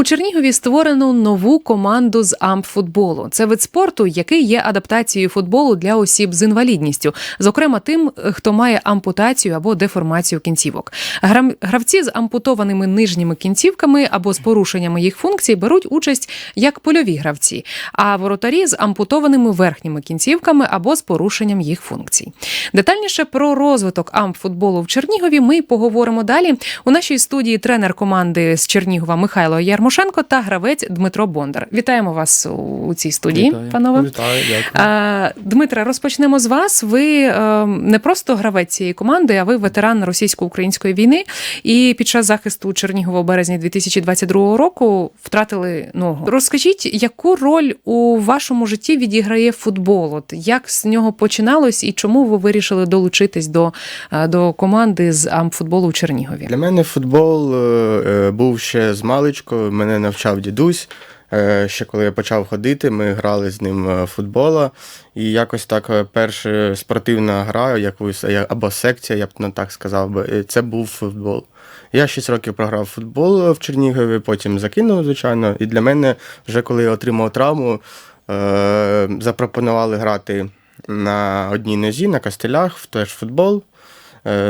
У Чернігові створено нову команду з амфутболу. Це вид спорту, який є адаптацією футболу для осіб з інвалідністю, зокрема тим, хто має ампутацію або деформацію кінцівок. Гравці з ампутованими нижніми кінцівками або з порушеннями їх функцій беруть участь як польові гравці, а воротарі з ампутованими верхніми кінцівками або з порушенням їх функцій. Детальніше про розвиток амфутболу в Чернігові ми поговоримо далі. У нашій студії тренер команди з Чернігова Михайло Ярмошенко та гравець Дмитро Бондар. Вітаємо вас у цій студії, Вітаю. панове. Вітаю, дякую. Дмитре, розпочнемо з вас. Ви е, не просто гравець цієї команди, а ви ветеран російсько-української війни. І під час захисту Чернігова у березні 2022 року втратили ногу. Розкажіть, яку роль у вашому житті відіграє футбол? От як з нього починалось і чому ви вирішили долучитись до, е, до команди з амфутболу у Чернігові? Для мене футбол е, був ще з маличку, мене навчав дідусь. Е, Ще коли я почав ходити, ми грали з ним е, футбола. І якось так е, перша спортивна гра, якусь або секція, я б так сказав би, це був футбол. Я 6 років програв футбол в Чернігові, потім закинув, звичайно. І для мене, вже коли я отримав травму, запропонували грати на одній нозі, на костелях, в теж футбол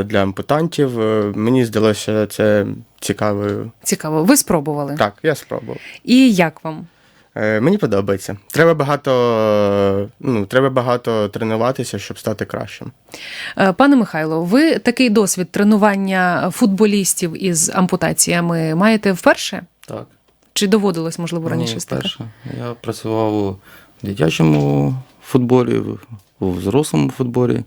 для ампутантів. Е, Мені здалося це цікавою. Цікаво, ви спробували. Так, я спробував. І як вам? Е, Мені подобається. Треба багато, е, ну, треба багато тренуватися, щоб стати кращим. Е, Пане Михайло, ви такий досвід тренування футболістів із ампутаціями маєте вперше? Так. Чи доводилось, можливо, раніше Ні, стати? перше. Я працював у дитячому футболі, у взрослому футболі.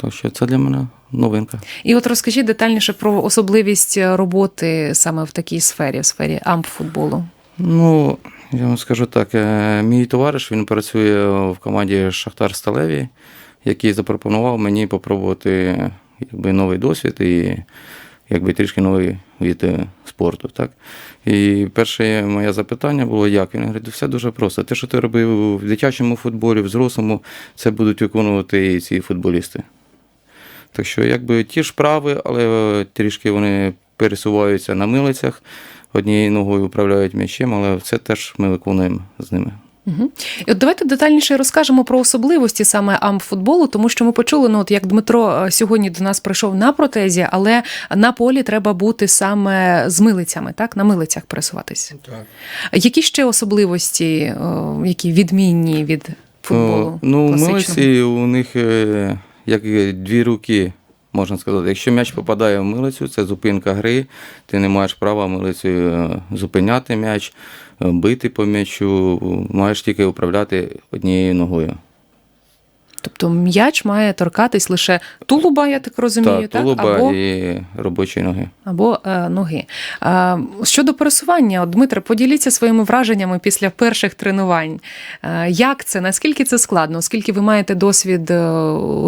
Так що це для мене новинка. І от розкажіть детальніше про особливість роботи саме в такій сфері, в сфері ампфутболу. Ну, я вам скажу так, е, мій товариш він працює в команді Шахтар Сталеві, який запропонував мені попробувати якби, новий досвід і якби трішки новий від е, спорту. Так? І перше моє запитання було, як? Він говорить, все дуже просто. Те, що ти робив в дитячому футболі, в взрослому, це будуть виконувати і ці футболісти. Так що, якби ті ж прави, але е, трішки вони пересуваються на милицях, однією ногою управляють м'ячем, але це теж ми виконуємо з ними. Угу. І от давайте детальніше розкажемо про особливості саме амфутболу, тому що ми почули, ну от як Дмитро е, сьогодні до нас прийшов на протезі, але на полі треба бути саме з милицями, так на милицях пересуватись. Так. Які ще особливості, які відмінні від футболу? О, Ну, класичного? милиці у них е, як дві руки, можна сказати. Якщо м'яч попадає в милицю, це зупинка гри. Ти не маєш права милицею е, зупиняти м'яч, е, бити по м'ячу, маєш тільки управляти однією ногою. Тобто м'яч має торкатись лише тулуба, я так розумію, Так, так, тулуба або, і робочої ноги. або е, ноги. Е, щодо пересування, Дмитре, поділіться своїми враженнями після перших тренувань. Е, як це? Наскільки це складно? Оскільки ви маєте досвід е,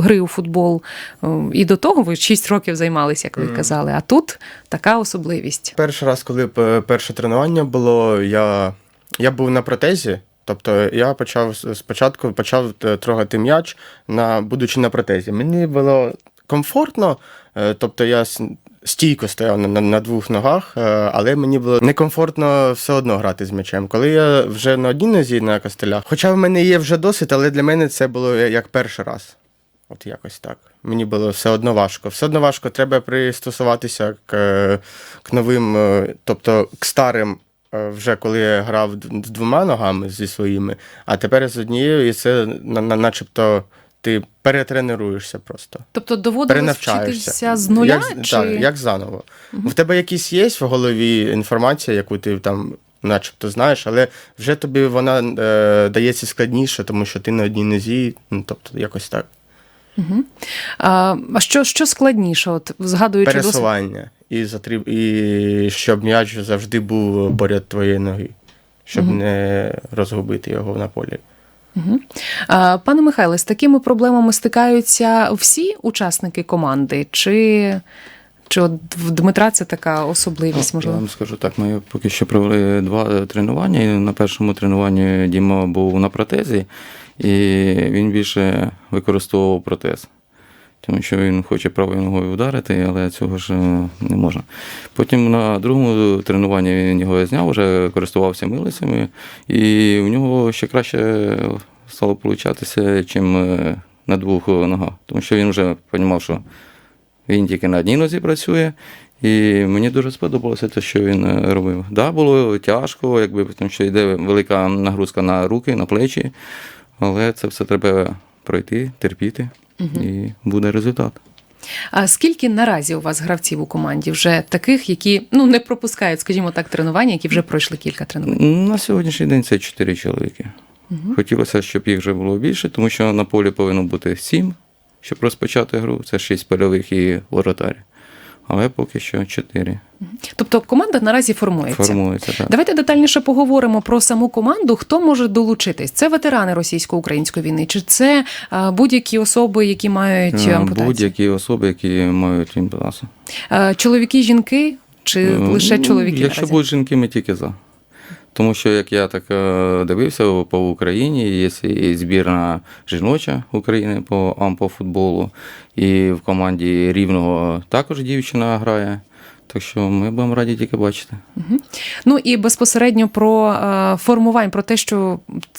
гри у футбол, е, і до того ви 6 років займалися, як ви Мгм. казали, а тут така особливість. Перший раз, коли перше тренування було, я, я був на протезі. Тобто я почав спочатку почав е, трогати м'яч, на, будучи на протезі. Мені було комфортно, е, тобто я стійко стояв на, на, двох ногах, е, але мені було некомфортно все одно грати з м'ячем. Коли я вже на одній нозі на костелях, хоча в мене є вже досвід, але для мене це було як перший раз. От якось так. Мені було все одно важко. Все одно важко, треба пристосуватися к, к новим, тобто к старим, вже коли я грав з двома ногами зі своїми, а тепер з однією, і це на, на, начебто ти перетренуєшся просто. Тобто доводилось вчитися з нуля? Як, чи... так, як заново. В тебе якісь є в голові інформація, яку ти там. Начебто знаєш, але вже тобі вона е, дається складніше, тому що ти на одній нозі, ну тобто якось так. Угу. А, що, що складніше, от згадуючи пересування і затріб... і щоб м'яч завжди був поряд твоєї ноги, щоб угу. не розгубити його на полі. Угу. А, пане Михайле, з такими проблемами стикаються всі учасники команди, чи, чи от в Дмитра це така особливість, Ну, Я вам скажу так, ми поки що провели два тренування. І на першому тренуванні Діма був на протезі, і він більше використовував протез. тому що він хоче правою ногою вдарити, але цього ж не можна. Потім на другому тренуванні він його зняв, вже користувався милицями, і в нього ще краще стало получатися, чим е, на двох ногах. Тому що він вже розумів, що він тільки на одній нозі працює. І мені дуже сподобалося те, що він е, робив. Так, да, було тяжко, якби тому що йде велика нагрузка на руки, на плечі, але це все треба пройти, терпіти, і буде результат. А скільки наразі у вас гравців у команді вже таких, які ну не пропускають, скажімо так, тренування, які вже пройшли кілька тренувань? На сьогоднішній день це чотири чоловіки. Хотілося, щоб їх вже було більше, тому що на полі повинно бути сім, щоб розпочати гру. Це шість польових і воротарі. Але поки що чотири. Тобто команда наразі формується. Формується так. Давайте детальніше поговоримо про саму команду. Хто може долучитись? Це ветерани російсько-української війни, чи це будь-які особи, які мають Е, ампутацію? Будь-які особи, які мають імплантацію. Чоловіки, жінки чи Е, лише ну, чоловіки? Якщо наразі? будуть жінки, ми тільки за. Тому що, як я так е, дивився по Україні, є і збірна жіноча України по ампофутболу, і в команді рівного також дівчина грає. Так що ми будемо раді тільки бачити. Ну і безпосередньо про е, формування, про те, що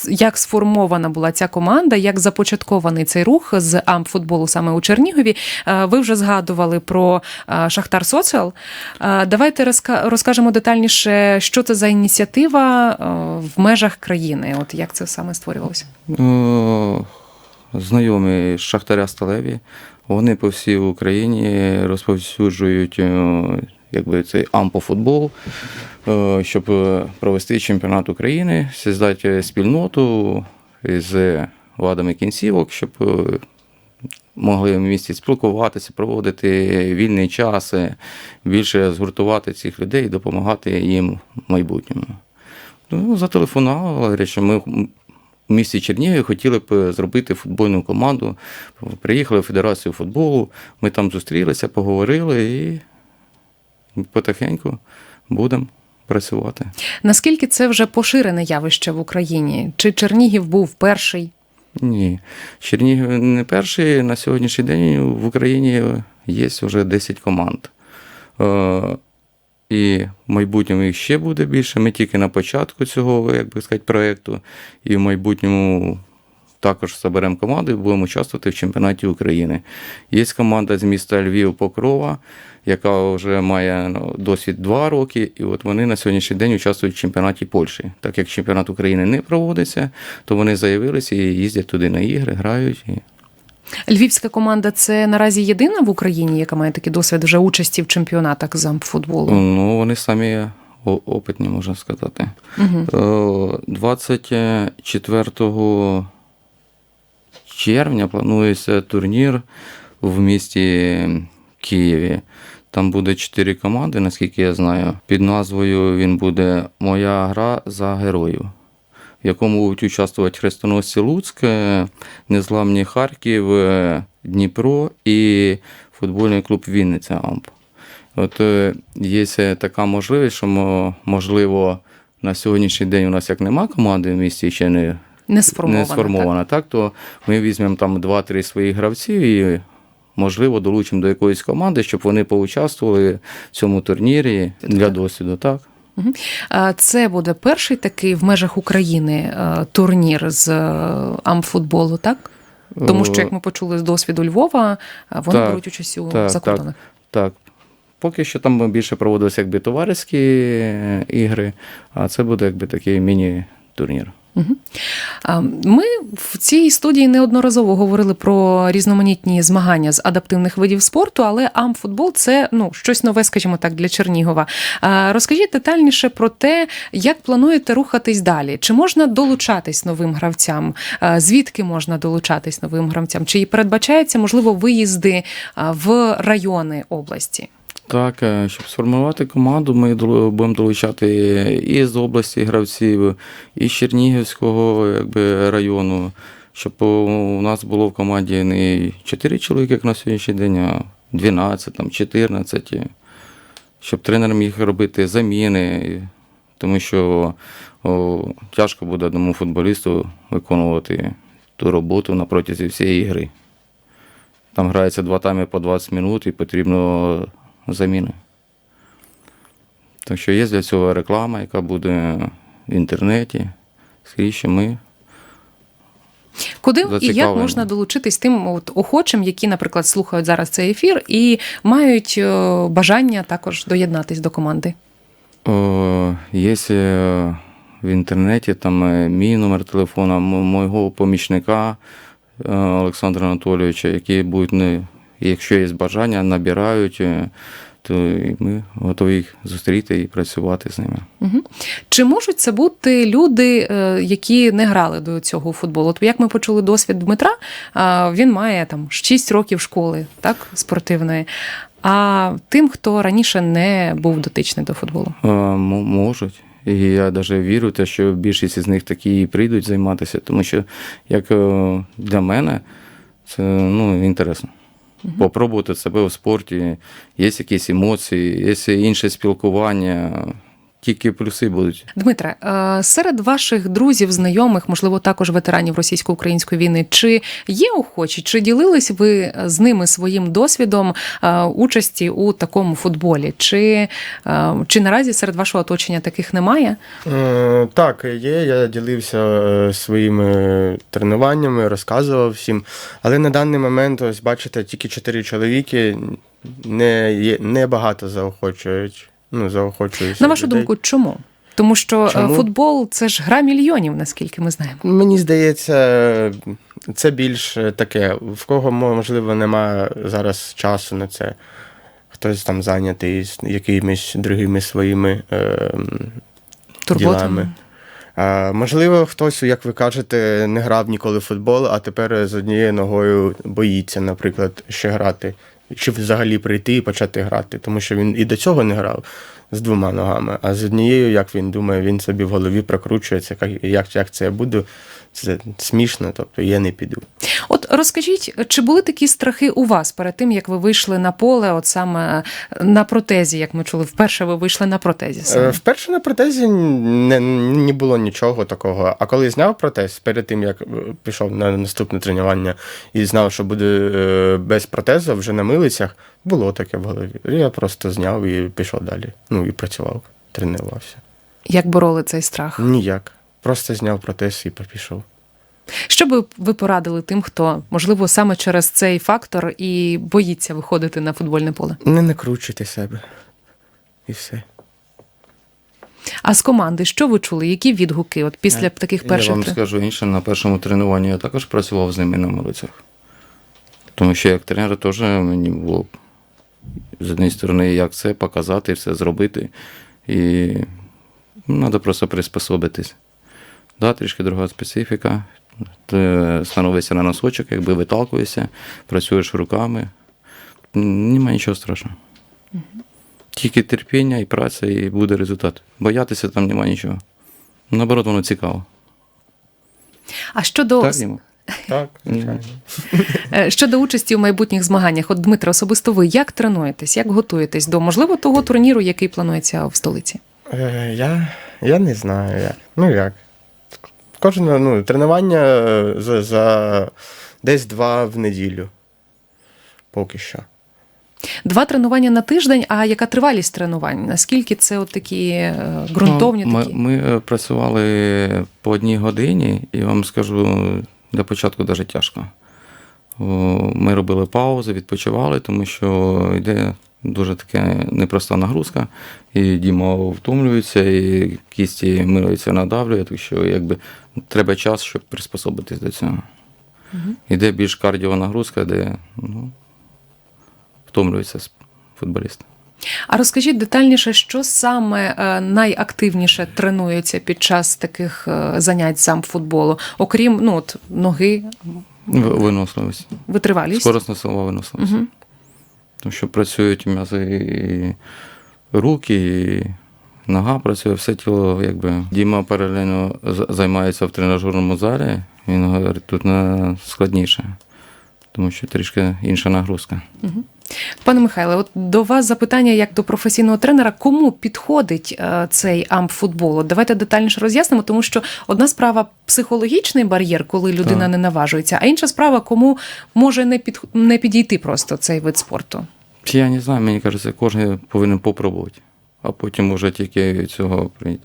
як сформована була ця команда, як започаткований цей рух з амфутболу саме у Чернігові. Е, ви вже згадували про е, Шахтар Соціал. Давайте розка- розкажемо детальніше, що це за ініціатива в межах країни. От як це саме створювалося? Знайомі Шахтаря Сталеві, вони по всій Україні розповсюджують якби, цей ампофутбол, е, щоб е, провести чемпіонат України, создати спільноту з вадами кінцівок, щоб е, могли в місті спілкуватися, проводити вільний час, більше згуртувати цих людей допомагати їм в майбутньому. Ну, зателефонували, що ми у місті Чернігові хотіли б зробити футбольну команду. Приїхали в Федерацію футболу, ми там зустрілися, поговорили і потихеньку будемо працювати. Наскільки це вже поширене явище в Україні? Чи Чернігів був перший? Ні. Чернігів не перший. На сьогоднішній день в Україні є вже 10 команд. Е, І в майбутньому їх ще буде більше. Ми тільки на початку цього, як би сказати, проєкту. І в майбутньому також заберемо команду і будемо участвувати в чемпіонаті України. Є команда з міста Львів Покрова, яка вже має ну, досвід 2 роки, і от вони на сьогоднішній день участвують в чемпіонаті Польщі. Так як чемпіонат України не проводиться, то вони заявилися і їздять туди на ігри, грають. І... Львівська команда це наразі єдина в Україні, яка має такий досвід вже участі в чемпіонатах з амфутболу. Ну, вони самі опитні, можна сказати. Угу. Е, 24 червня планується турнір в місті Києві. Там буде чотири команди, наскільки я знаю. Під назвою він буде Моя гра за героїв, в якому будуть участвувати хрестоносці Луцьк, е, Незламні Харків, е, Дніпро і футбольний клуб Вінниця Амп. От е, є така можливість, що можливо на сьогоднішній день у нас як нема команди в місті, ще не, Не сформована. не сформована, так. то ми візьмемо там 2-3 своїх гравців і, можливо, долучимо до якоїсь команди, щоб вони поучаствували в цьому турнірі для досвіду. Так? Це буде перший такий в межах України е, турнір з е, амфутболу, так? Тому що, як ми почули з досвіду Львова, е, вони Так, беруть участь у так, закордонах. Так. Поки що там більше проводилися якби товариські ігри, а це буде якби такий міні-турнір. Ми в цій студії неодноразово говорили про різноманітні змагання з адаптивних видів спорту, але амфутбол це ну щось нове, скажімо так, для Чернігова. Розкажіть детальніше про те, як плануєте рухатись далі. Чи можна долучатись новим гравцям? Звідки можна долучатись новим гравцям? Чи передбачаються можливо виїзди в райони області? Так, е, щоб сформувати команду, ми будемо долучати і з області гравців, і з Чернігівського якби, району, щоб у нас було в команді не 4 чоловіки, як на сьогоднішній день, а 12, там, 14, щоб тренер міг робити заміни, тому що о, тяжко буде одному футболісту виконувати ту роботу на протязі всієї гри. Там грається два тайми по 20 минут і потрібно заміни. Так що є для цього реклама, яка буде в інтернеті. Скрізь, що ми Куди і як можна долучитись тим от охочим, які, наприклад, слухають зараз цей ефір і мають е, бажання також доєднатись до команди? О, є е, в інтернеті там е, мій номер телефона, мого помічника Олександра Анатолійовича, які будуть, не, якщо є бажання, набирають, е, то ми готові їх зустріти і працювати з ними. Угу. Чи можуть це бути люди, е, які не грали до цього у футбол? От як ми почули досвід Дмитра, він має там 6 років школи, так, спортивної. А тим, хто раніше не був дотичний до футболу. Е, Можуть. І я навіть вірю, те, що більшість із них такі і прийдуть займатися, тому що як е, для мене це ну, інтересно. Попробувати себе в спорті, є якісь емоції, є інше спілкування, тільки плюси будуть. Дмитре, е, серед ваших друзів, знайомих, можливо, також ветеранів російсько-української війни, чи є охочі, чи ділились ви з ними своїм досвідом е, участі у такому футболі? Чи, е, чи наразі серед вашого оточення таких немає? Е, Так, є. Я ділився е, своїми тренуваннями, розказував всім. Але на даний момент, ось бачите, тільки чотири чоловіки не, є, не багато заохочують. Ну, заохочують. На вашу людей. думку, чому? Тому що е, Чому? футбол це ж гра мільйонів, наскільки ми знаємо. Мені здається, це більш таке, в кого можливо немає зараз часу на це. Хтось там зайнятий якимись другими своїми е, Турботами. ділами. А, можливо, хтось, як ви кажете, не грав ніколи в футбол, а тепер з однією ногою боїться, наприклад, ще грати. Чи взагалі прийти і почати грати, тому що він і до цього не грав з двома ногами, а з однією, як він думає, він собі в голові прокручується, як, як, це я буду. Це смішно, тобто я не піду. От розкажіть, чи були такі страхи у вас перед тим, як ви вийшли на поле, от саме на протезі, як ми чули, вперше ви вийшли на протезі? Е, Саме? Вперше на протезі не, не було нічого такого. А коли зняв протез, перед тим як е, пішов на наступне тренування і знав, що буде е, без протезу, вже на милицях, було таке в голові. Я просто зняв і пішов далі. Ну і працював, тренувався. Як бороли цей страх? Ніяк. Просто зняв протез і попішов. Що би ви порадили тим, хто можливо саме через цей фактор і боїться виходити на футбольне поле? Не накручуйте себе. І все. А з команди, що ви чули? Які відгуки? От після таких перших Я вам тре- скажу інше, на першому тренуванні я також працював з ними на милицях. Тому що як тренер теж мені було з однієї сторони, як це показати, все зробити. І треба просто приспособитись. Да, трішки друга специфіка. Ти становишся на носочок, якби виталкуєшся, працюєш руками. Немає нічого страшного. Тільки терпіння і праця, і буде результат. Боятися там немає нічого. Наоборот, воно цікаво. А щодо Так, Так, звичайно. Е, Щодо участі у майбутніх змаганнях, от Дмитро, особисто ви як тренуєтесь, як готуєтесь до можливо того турніру, який планується в столиці? Е, Я, я не знаю. Як. Ну як. Кожне ну, тренування е, за, за десь два в неділю. Поки що. Два тренування на тиждень. А яка тривалість тренувань? Наскільки це от такі е, ґрунтовні Ну, ми, такі? ми е, працювали по одній годині, і вам скажу, для початку дуже тяжко. Ми робили паузи, відпочивали, тому що йде дуже така непроста нагрузка, і Діма втомлюється, і кісті милуються, надавлює, так що якби треба час, щоб приспособитись до цього. Іде більш кардіонагрузка, де ну, втомлюється футболіст. А розкажіть детальніше, що саме е, найактивніше тренується під час таких е, занять сам футболу, окрім ну от ноги, Виносливість. витривалість? Скоросна силова виносливість. Угу. Тому що працюють м'язи і руки, і нога працює, все тіло, якби. Діма паралельно займається в тренажерному залі. Він говорить, тут складніше, тому що трішки інша нагрузка. Угу. Пане Михайле, от до вас запитання як до професійного тренера, кому підходить е, цей амп-футбол? От Давайте детальніше роз'яснимо, тому що одна справа психологічний бар'єр, коли людина Так. не наважується, а інша справа, кому може не під не підійти просто цей вид спорту. Я не знаю, мені кажеться, кожен повинен попробувати, а потім уже тільки цього прийняти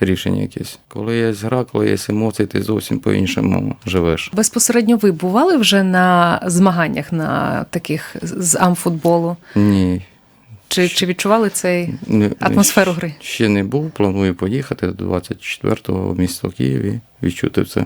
рішення якесь. Коли є гра, коли є емоції, ти зовсім по-іншому живеш. Безпосередньо ви бували вже на змаганнях на таких з амфутболу? Ні. Чи, чи відчували цей атмосферу гри? Ще не був, планую поїхати до 24-го в місто Києві, відчути це,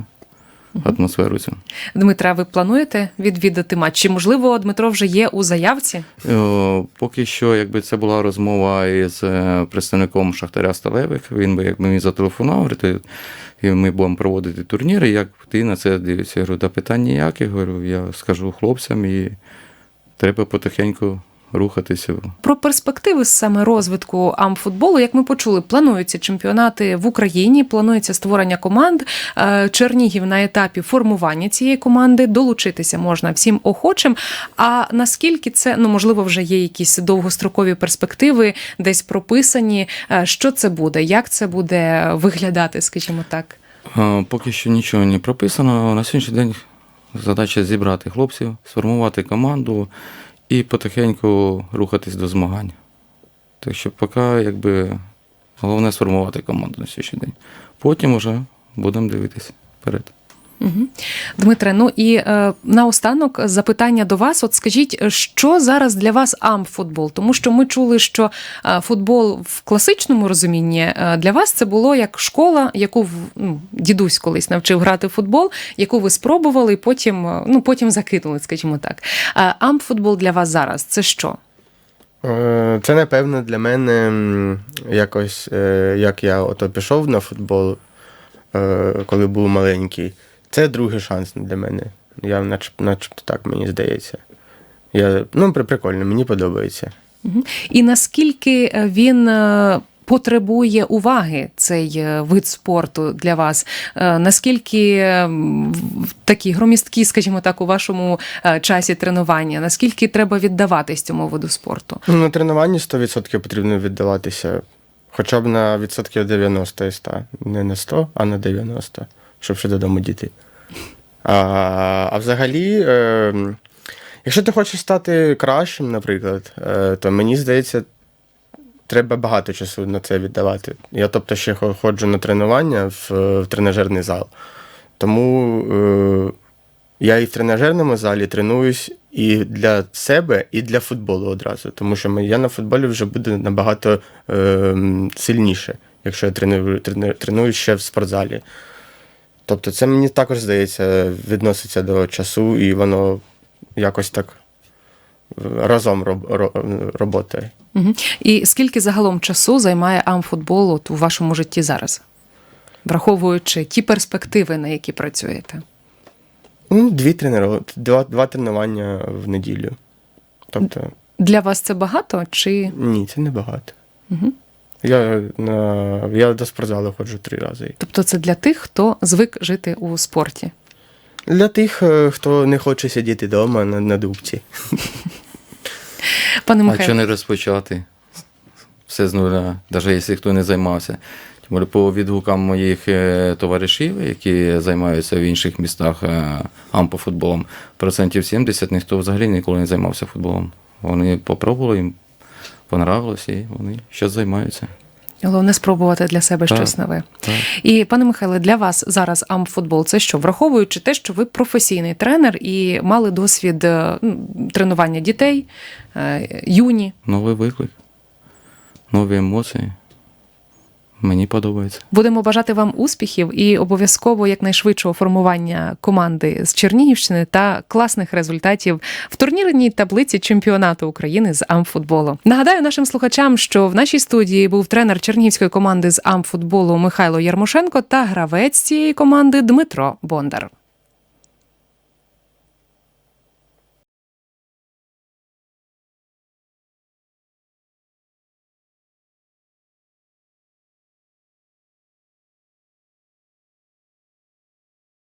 атмосферу цю. Дмитра, ви плануєте відвідати матч? Чи можливо Дмитро вже є у заявці? О, поки що, якби це була розмова із е, представником Шахтаря Сталевих, він би якби мені зателефонував, говорити, і ми будемо проводити турніри. Як ти на це дивишся? Я говорю, да питань ніяких. Говорю, я скажу хлопцям, і треба потихеньку рухатися. Про перспективи саме розвитку амфутболу, як ми почули, плануються чемпіонати в Україні, планується створення команд. Е, Чернігів на етапі формування цієї команди долучитися можна всім охочим. А наскільки це ну можливо вже є якісь довгострокові перспективи, десь прописані? Е, Що це буде? Як це буде виглядати, скажімо так? Е, Поки що нічого не прописано. На сьогоднішній день задача зібрати хлопців, сформувати команду і потихеньку рухатись до змагань. Так що поки якби головне сформувати команду на сьогоднішній день. Потім вже будемо дивитися вперед. Дмитре, ну і е, наостанок запитання до вас. От скажіть, що зараз для вас амфутбол? Тому що ми чули, що е, футбол в класичному розумінні е, для вас це було як школа, яку ну, дідусь колись навчив грати в футбол, яку ви спробували, і потім, е, ну, потім закинули, скажімо так. А амфутбол для вас зараз це що? Е, Це, напевно, для мене якось, е, як я ото пішов на футбол, е, коли був маленький. Це другий шанс для мене. Я начеб, начебто так мені здається. Я, ну, прикольно, мені подобається. І наскільки е, він е, потребує уваги цей е, вид спорту для вас? Наскільки такі громісткі, скажімо так, у вашому часі тренування? Наскільки треба віддаватись цьому виду спорту? Ну, на тренуванні 100% потрібно віддаватися хоча б на відсотків 90 і 100. Не на 100, а на 90, щоб ще додому дійти. А, а взагалі, е, якщо ти хочеш стати кращим, наприклад, е, то мені здається, треба багато часу на це віддавати. Я тобто ще ходжу на тренування в, в тренажерний зал. Тому е, я і в тренажерному залі тренуюсь і для себе, і для футболу одразу. Тому що я на футболі вже буду набагато е, сильніше, якщо я треную, трену, тренуюсь ще в спортзалі. Тобто, це мені також здається, відноситься до часу, і воно якось так разом роб, ро- роботає. Мгм. І скільки загалом часу займає амфутбол от у вашому житті зараз? Враховуючи ті перспективи, на які працюєте? Ну, дві тренери, два, два тренування в неділю. Тобто, Для вас це багато чи ні, це небагато. Мгм. Я, на, я до спортзалу ходжу три рази. тобто це для тих, хто звик жити у спорті? Для тих, е, хто не хоче сидіти вдома на, на дубці. Пане А що не розпочати? Все з нуля, навіть якщо хто не займався. Більше по відгукам моїх е, товаришів, які займаються в інших містах е, ампофутболом, процентів 70 ніхто взагалі ніколи не займався футболом. Вони попробували, їм понравилось, і вони щось займаються. Головне спробувати для себе Так. щось нове. Так. І пане Михайле, для вас зараз амфутбол це що? Враховуючи те, що ви професійний тренер і мали досвід е, ну, тренування дітей, е, юні. Новий виклик, нові емоції. Мені подобається. Будемо бажати вам успіхів і обов'язково якнайшвидшого формування команди з Чернігівщини та класних результатів в турнірній таблиці чемпіонату України з амфутболу. Нагадаю нашим слухачам, що в нашій студії був тренер чернігівської команди з амфутболу Михайло Ярмошенко та гравець цієї команди Дмитро Бондар.